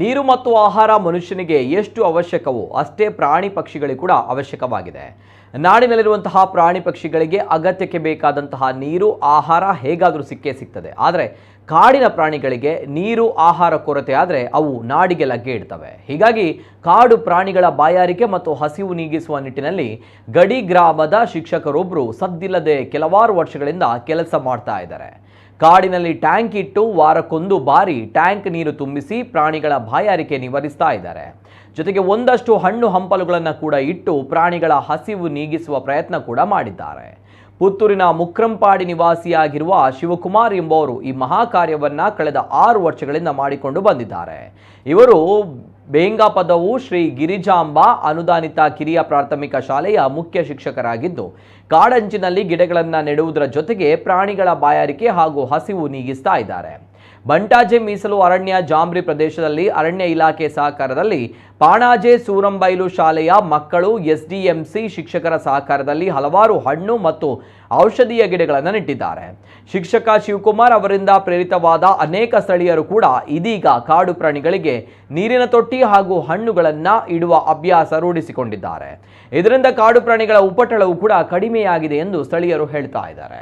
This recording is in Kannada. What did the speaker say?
ನೀರು ಮತ್ತು ಆಹಾರ ಮನುಷ್ಯನಿಗೆ ಎಷ್ಟು ಅವಶ್ಯಕವೋ ಅಷ್ಟೇ ಪ್ರಾಣಿ ಪಕ್ಷಿಗಳಿಗೆ ಕೂಡ ಅವಶ್ಯಕವಾಗಿದೆ. ನಾಡಿನಲ್ಲಿರುವಂತಹ ಪ್ರಾಣಿ ಪಕ್ಷಿಗಳಿಗೆ ಅಗತ್ಯಕ್ಕೆ ಬೇಕಾದಂತಹ ನೀರು, ಆಹಾರ ಹೇಗಾದರೂ ಸಿಕ್ಕೇ ಸಿಗ್ತದೆ. ಆದರೆ ಕಾಡಿನ ಪ್ರಾಣಿಗಳಿಗೆ ನೀರು, ಆಹಾರ ಕೊರತೆ ಆದರೆ ಅವು ನಾಡಿಗೆ ಲಗ್ಗೆ ಇಡ್ತವೆ. ಹೀಗಾಗಿ ಕಾಡು ಪ್ರಾಣಿಗಳ ಬಾಯಾರಿಕೆ ಮತ್ತು ಹಸಿವು ನೀಗಿಸುವ ನಿಟ್ಟಿನಲ್ಲಿ ಗಡಿ ಗ್ರಾಮದ ಶಿಕ್ಷಕರೊಬ್ಬರು ಸದ್ದಿಲ್ಲದೆ ಕೆಲವಾರು ವರ್ಷಗಳಿಂದ ಕೆಲಸ ಮಾಡ್ತಾ ಇದ್ದಾರೆ. ಕಾಡಿನಲ್ಲಿ ಟ್ಯಾಂಕ್ ಇಟ್ಟು ವಾರಕ್ಕೊಂದು ಬಾರಿ ಟ್ಯಾಂಕ್ ನೀರು ತುಂಬಿಸಿ ಪ್ರಾಣಿಗಳ ಬಾಯಾರಿಕೆ ನಿವಾರಿಸ್ತಾ ಇದ್ದಾರೆ. ಜೊತೆಗೆ ಒಂದಷ್ಟು ಹಣ್ಣು ಹಂಪಲುಗಳನ್ನು ಕೂಡ ಇಟ್ಟು ಪ್ರಾಣಿಗಳ ಹಸಿವು ನೀಗಿಸುವ ಪ್ರಯತ್ನ ಕೂಡ ಮಾಡಿದ್ದಾರೆ. ಪುತ್ತೂರಿನ ಮುಕ್ರಂಪಾಡಿ ನಿವಾಸಿಯಾಗಿರುವ ಶಿವಕುಮಾರ್ ಎಂಬುವರು ಈ ಮಹಾ ಕಾರ್ಯವನ್ನ ಕಳೆದ ಆರು ವರ್ಷಗಳಿಂದ ಮಾಡಿಕೊಂಡು ಬಂದಿದ್ದಾರೆ. ಇವರು ಬೇಂಗಾಪದವು ಶ್ರೀ ಗಿರಿಜಾಂಬ ಅನುದಾನಿತ ಕಿರಿಯ ಪ್ರಾಥಮಿಕ ಶಾಲೆಯ ಮುಖ್ಯ ಶಿಕ್ಷಕರಾಗಿದ್ದು, ಕಾಡಂಚಿನಲ್ಲಿ ಗಿಡಗಳನ್ನು ನೆಡುವುದರ ಜೊತೆಗೆ ಪ್ರಾಣಿಗಳ ಬಾಯಾರಿಕೆ ಹಾಗೂ ಹಸಿವು ನೀಗಿಸ್ತಾ ಇದ್ದಾರೆ. ಬಂಟಾಜೆ ಮೀಸಲು ಅರಣ್ಯ ಜಾಂಬ್ರಿ ಪ್ರದೇಶದಲ್ಲಿ ಅರಣ್ಯ ಇಲಾಖೆ ಸಹಕಾರದಲ್ಲಿ ಪಾಣಾಜೆ ಸೂರಂಬೈಲು ಶಾಲೆಯ ಮಕ್ಕಳು ಎಸ್ಡಿಎಂಸಿ ಶಿಕ್ಷಕರ ಸಹಕಾರದಲ್ಲಿ ಹಲವಾರು ಹಣ್ಣು ಮತ್ತು ಔಷಧೀಯ ಗಿಡಗಳನ್ನು ನೆಟ್ಟಿದ್ದಾರೆ. ಶಿಕ್ಷಕ ಶಿವಕುಮಾರ್ ಅವರಿಂದ ಪ್ರೇರಿತವಾದ ಅನೇಕ ಸ್ಥಳೀಯರು ಕೂಡ ಇದೀಗ ಕಾಡು ಪ್ರಾಣಿಗಳಿಗೆ ನೀರಿನ ತೊಟ್ಟಿ ಹಾಗೂ ಹಣ್ಣುಗಳನ್ನು ಇಡುವ ಅಭ್ಯಾಸ ರೂಢಿಸಿಕೊಂಡಿದ್ದಾರೆ. ಇದರಿಂದ ಕಾಡು ಪ್ರಾಣಿಗಳ ಉಪಟಳವು ಕೂಡ ಕಡಿಮೆಯಾಗಿದೆ ಎಂದು ಸ್ಥಳೀಯರು ಹೇಳ್ತಾ ಇದ್ದಾರೆ.